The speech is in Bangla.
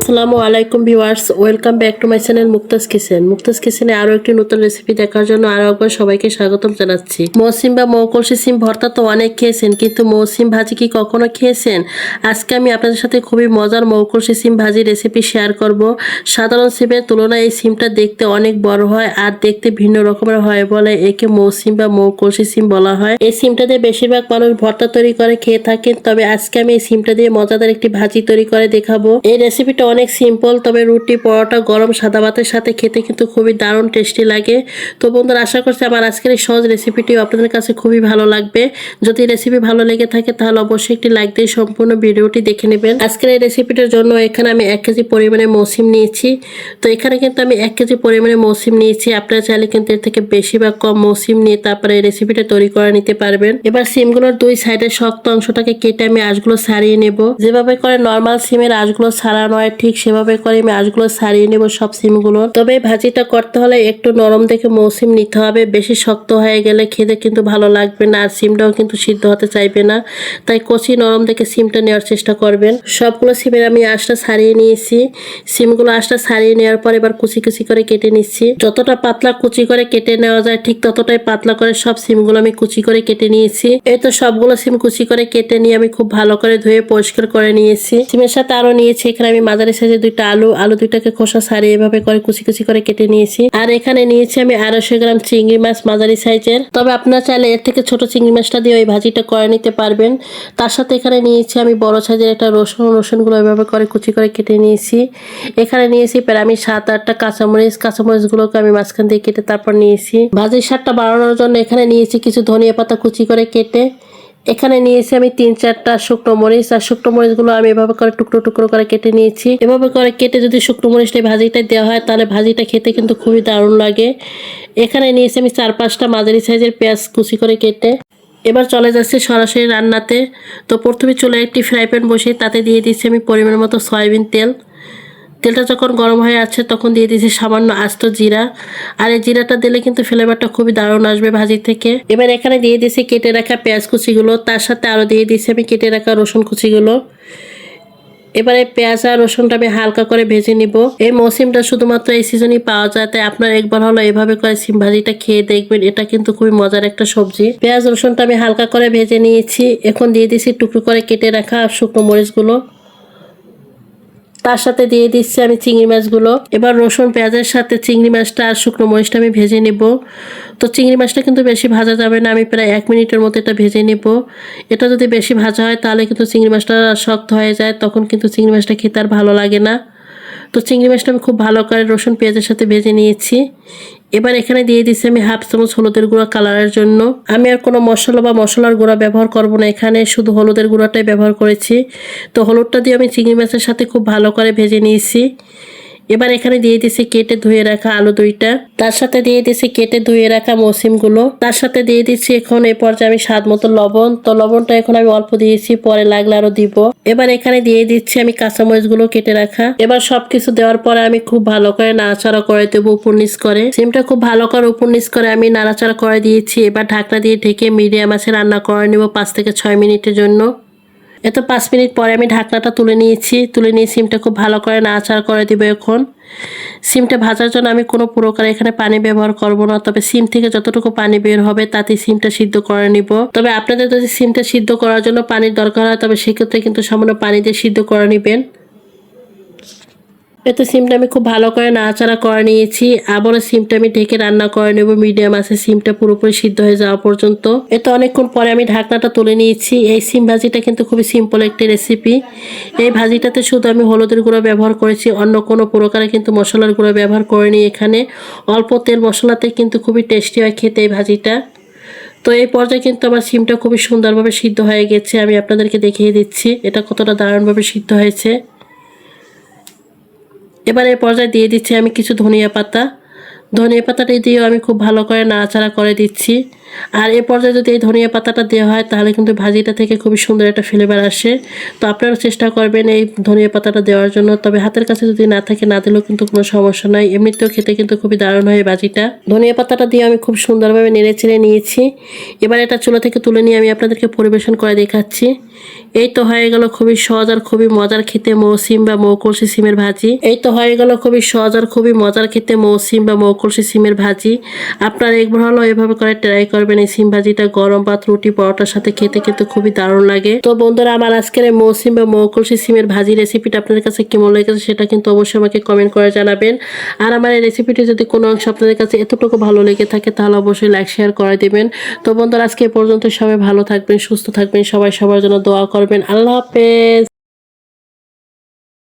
আসসালামু আলাইকুম viewers, welcome back to my channel Mukta's Kitchen. Mukta's কিচেনে আরও একটি নতুন রেসিপি দেখার জন্য আরও একবার সবাইকে স্বাগতম জানাচ্ছি। মৌসিম বা মৌকলসি সিম ভর্তা তো অনেক খেয়েছেন, কিন্তু মৌসিম ভাজি কি কখনো খেয়েছেন? আজকে আমি আপনাদের সাথে খুবই মজার মৌকলসি সিম ভাজি রেসিপি শেয়ার করব। সাধারণ সিমের তুলনায় এই সিমটা দেখতে অনেক বড় হয় আর দেখতে ভিন্ন রকমের হয় বলে একে মৌসিম বা মৌকলসি সিম বলা হয়। এই সিমটা দিয়ে বেশিরভাগ মানুষ ভর্তা তৈরি করে, খেয়ে থাকেন, তবে আজকে আমি এই সিমটা দিয়ে মজাদার একটি ভাজি তৈরি করে দেখাবো। এই রেসিপিটা অনেক সিম্পল, তবে রুটি, পরোটা, গরম সাদা ভাতের সাথে খেতে কিন্তু খুবই দারুণ টেস্টি লাগে। তো বন্ধুরা, আশা করছি আমার আজকের এই সহজ রেসিপিটিও আপনাদের কাছে খুবই ভালো লাগবে। যদি রেসিপি ভালো লেগে থাকে, তাহলে অবশ্যই একটি লাইক দিয়ে সম্পূর্ণ ভিডিওটি দেখে নেবেন। আজকের এই রেসিপিটার জন্য এখানে আমি এক কেজি পরিমাণে মৌসিম নিয়েছি। তো এখানে কিন্তু আমি এক কেজি পরিমাণে মৌসিম নিয়েছি। আপনারা চাইলে কিন্তু এর থেকে বেশি বা কম মৌসিম নিয়ে তারপরে এই রেসিপিটা তৈরি করে নিতে পারবেন। এবার সিমগুলোর দুই সাইডের শক্ত অংশটাকে কেটে আমি আঁশগুলো ছাড়িয়ে নেব। যেভাবে করে নর্মাল সিমের আঁশগুলো ছাড়ানো হয় ঠিক সেভাবে করে আমি আঁশগুলো ছাড়িয়ে নেব সব সিমগুলো। তবে ভাজিটা করতে হলে একটু নরম দেখে মৌসিম নিতে হবে। বেশি শক্ত হয়ে গেলে খেতে কিন্তু ভালো লাগবে না আর সিমটাও কিন্তু সিদ্ধ হতে চাইবে না। তাই কচি নরম দেখে সিমটা নেওয়ার চেষ্টা করবেন। সবগুলো সিমের আমি আঁশটা ছাড়িয়ে নিয়েছি। সিমগুলো আঁশটা ছাড়িয়ে নেওয়ার পর এবার কুচি কুচি করে কেটে নিচ্ছি। যতটা পাতলা কুচি করে কেটে নেওয়া যায়, ঠিক ততটাই পাতলা করে সব সিমগুলো আমি কুচি করে কেটে নিয়েছি। এই তো সবগুলো সিম কুচি করে কেটে নিয়ে আমি খুব ভালো করে ধুয়ে পরিষ্কার করে নিয়েছি। সিমের সাথে আরও নিয়েছি। এখানে আমি মাঝারি সাইজে দুইটা আলু আলু দুইটাকে খোসা ছাড়িয়ে এভাবে করে কুচি কুচি করে কেটে নিয়েছি। আর এখানে নিয়েছি আমি আড়াইশো গ্রাম চিংড়ি মাছ মাঝারি সাইজের। তবে আপনারা চাইলে এর থেকে ছোট চিংড়ি মাছটা দিয়ে ওই ভাজিটা করে নিতে পারবেন। তার সাথে এখানে নিয়েছি আমি বড় সাইজের একটা রসুন, রসুনগুলো এভাবে করে কুচি করে কেটে নিয়েছি। এখানে নিয়েছি প্রায় আমি সাত আটটা কাঁচামরিচ, কাঁচামরিচগুলোকে আমি মাঝখান দিয়ে কেটে তারপর নিয়েছি। ভাজির স্বাদটা বাড়ানোর জন্য এখানে নিয়েছি কিছু ধনিয়া পাতা কুচি করে কেটে। এখানে নিয়েছি আমি তিন চারটা শুকনো মরিচ, আর শুকনো মরিচগুলো আমি এভাবে করে টুকরো টুকরো করে কেটে নিয়েছি। এভাবে করে কেটে যদি শুকনো মরিচটা ভাজিটা দেওয়া হয়, তাহলে ভাজিটা খেতে কিন্তু খুবই দারুণ লাগে। এখানে নিয়েছি আমি চার পাঁচটা মাঝারি সাইজের পেঁয়াজ কুচি করে কেটে। এবার চলে যাচ্ছে সরাসরি রান্নাতে। তো প্রথমে চলে একটি ফ্রাই প্যান বসিয়ে তাতে দিয়ে দিচ্ছি আমি পরিমাণ মতো সয়াবিন তেল। তেলটা যখন গরম হয়ে আছে, তখন দিয়ে দিয়েছি সামান্য আস্ত জিরা। আর এই জিরাটা দিলে কিন্তু ফ্লেভারটা খুবই দারুণ আসবে ভাজি থেকে। এবার এখানে দিয়ে দিয়েছি কেটে রাখা পেঁয়াজ কুচিগুলো। তার সাথে আরও দিয়ে দিয়েছি আমি কেটে রাখা রসুন কুচিগুলো। এবারে পেঁয়াজ আর রসুনটা আমি হালকা করে ভেজে নিব। এই মৌসিমটা শুধুমাত্র এই সিজনই পাওয়া যায়, তাই আপনার একবার হলো এভাবে করে সিম ভাজিটা খেয়ে দেখবেন। এটা কিন্তু খুবই মজার একটা সবজি। পেঁয়াজ রসুনটা আমি হালকা করে ভেজে নিয়েছি। এখন দিয়ে দিয়েছি টুকরো করে কেটে রাখা শুকনো মরিচগুলো। তার সাথে দিয়ে দিচ্ছি আমি চিংড়ি মাছগুলো। এবার রসুন, পেঁয়াজের সাথে চিংড়ি মাছটা আর শুকনো মরিচটা আমি ভেজে নেব। তো চিংড়ি মাছটা কিন্তু বেশি ভাজা যাবে না, আমি প্রায় এক মিনিটের মতো এটা ভেজে নেব। এটা যদি বেশি ভাজা হয়, তাহলে কিন্তু চিংড়ি মাছটা শক্ত হয়ে যায়, তখন কিন্তু চিংড়ি মাছটা খেতে আর ভালো লাগে না। তো চিংড়ি মাছটা আমি খুব ভালো করে রসুন, পেঁয়াজের সাথে ভেজে নিয়েছি। এবার এখানে দিয়ে দিচ্ছি আমি হাফ চামচ হলুদের গুঁড়া কালারের জন্য। আমি আর কোনো মশলা বা মশলার গুঁড়া ব্যবহার করব না এখানে, শুধু হলুদের গুঁড়াটাই ব্যবহার করেছি। তো হলুদটা দিয়ে আমি চিংড়ি মাছের সাথে খুব ভালো করে ভেজে নিয়েছি। এবার এখানে দিয়ে দিছি কেটে ধুয়ে রাখা আলু দুইটা। তার সাথে দিয়ে দিছি কেটে ধুয়ে রাখা মৌসিমগুলো। তার সাথে দিয়ে দিচ্ছি এখন এই পর্যায়ে আমি স্বাদ মতো লবণ। তো লবণটা এখন আমি অল্প দিয়েছি, পরে লাগলে আরও দিব। এবার এখানে দিয়ে দিচ্ছি আমি কাঁচামরিচগুলো কেটে রাখা। এবার সবকিছু দেওয়ার পরে আমি খুব ভালো করে নাড়াচাড়া করে দেবো উপর নিচ করে। সিমটা খুব ভালো করে উপর নিচ করে আমি নাড়াচাড়া করে দিয়েছি। এবার ঢাকনা দিয়ে ঢেকে মিডিয়াম আছে রান্না করে নেব পাঁচ থেকে ছয় মিনিটের জন্য। এত পাঁচ মিনিট পরে আমি ঢাকনাটা তুলে নিয়েছি। তুলে নিয়ে সিমটা খুব ভালো করে নাড়াচাড়া করে দিব এখন। সিমটা ভাজার জন্য আমি কোনো প্রকার এখানে পানি ব্যবহার করব না, তবে সিম থেকে যতটুকু পানি বের হবে তাতে সিমটা সিদ্ধ করে নিব। তবে আপনাদের যদি সিমটা সিদ্ধ করার জন্য পানির দরকার হয়, তবে সেক্ষেত্রে কিন্তু সামান্য পানি দিয়ে সিদ্ধ করে নেবেন। এতে সিমটা আমি খুব ভালো করে নাড়াচাড়া করে নিয়েছি। আবারও সিমটা আমি ঢেকে রান্না করে নেব। মিডিয়াম আছে সিমটা পুরোপুরি সিদ্ধ হয়ে যাওয়া পর্যন্ত। এতে অনেকক্ষণ পরে আমি ঢাকনাটা তুলে নিয়েছি। এই সিম ভাজিটা কিন্তু খুবই সিম্পল একটি রেসিপি এই ভাজিটাতে শুধু আমি হলুদের গুঁড়ো ব্যবহার করেছি। অন্য কোনো প্রকারে কিন্তু মশলার গুঁড়ো ব্যবহার করিনি এখানে। অল্প তেল মশলাতে কিন্তু খুবই টেস্টি হয় খেতে এই ভাজিটা। তো এই পর্যায়ে কিন্তু আমার সিমটা খুবই সুন্দরভাবে সিদ্ধ হয়ে গেছে। আমি আপনাদেরকে দেখিয়ে দিচ্ছি এটা কতটা দারুণভাবে সিদ্ধ হয়েছে। এবার এই পর্যায়ে দিয়ে দিচ্ছি আমি কিছু ধনিয়া পাতা। ধনিয়া পাতাটা দিয়েও আমি খুব ভালো করে নাড়াচাড়া করে দিচ্ছি। আর এ পর্যায়ে যদি এই ধনিয়া পাতাটা দেওয়া হয়, তাহলে কিন্তু ভাজিটা থেকে খুবই সুন্দর একটা ফ্লেভার আসে। তো আপনারা চেষ্টা করবেন এই ধনিয়া পাতাটা দেওয়ার জন্য। তবে হাতের কাছে যদি না থাকে, না দিলেও কিন্তু কোনো সমস্যা নাই। এমনিতেও খেতে কিন্তু খুবই দারুণ হয় ভাজিটা। ধনিয়া পাতাটা দিয়ে আমি খুব সুন্দরভাবে নেড়ে চেড়ে নিয়েছি। এবার এটা চুলা থেকে তুলে নিয়ে আমি আপনাদেরকে পরিবেশন করে দেখাচ্ছি। এই তো হয়ে গেল খুবই সহজ আর খুবই মজার খেতে মৌসিম বা মৌকলসি সিমের ভাজি। এই তো হয়ে গেল খুবই সহজ আর খুবই মজার খেতে মৌসিম বা মৌকলসি সিমের ভাজি। আপনারা একবার হলো এভাবে করে ট্রাই করবেন। এই সিম ভাজিটা গরম ভাত, রুটি, পরোটার সাথে খেতে কিন্তু খুবই দারুণ লাগে। তো বন্ধুরা, আমার আজকের এই মৌসিম বা মৌকলসি সিমের ভাজি রেসিপিটা আপনাদের কাছে কেমন লেগেছে সেটা কিন্তু অবশ্যই আমাকে কমেন্ট করে জানাবেন। আর আমার এই রেসিপিটি যদি কোনো অংশ আপনাদের কাছে এতটুকু ভালো লেগে থাকে, তাহলে অবশ্যই লাইক শেয়ার করে দিবেন। তো বন্ধুরা, আজকে পর্যন্ত সবাই ভালো থাকবেন, সুস্থ থাকবেন, সবাই সবার জন্য দোয়া করবেন। আল্লাহ হাফেজ।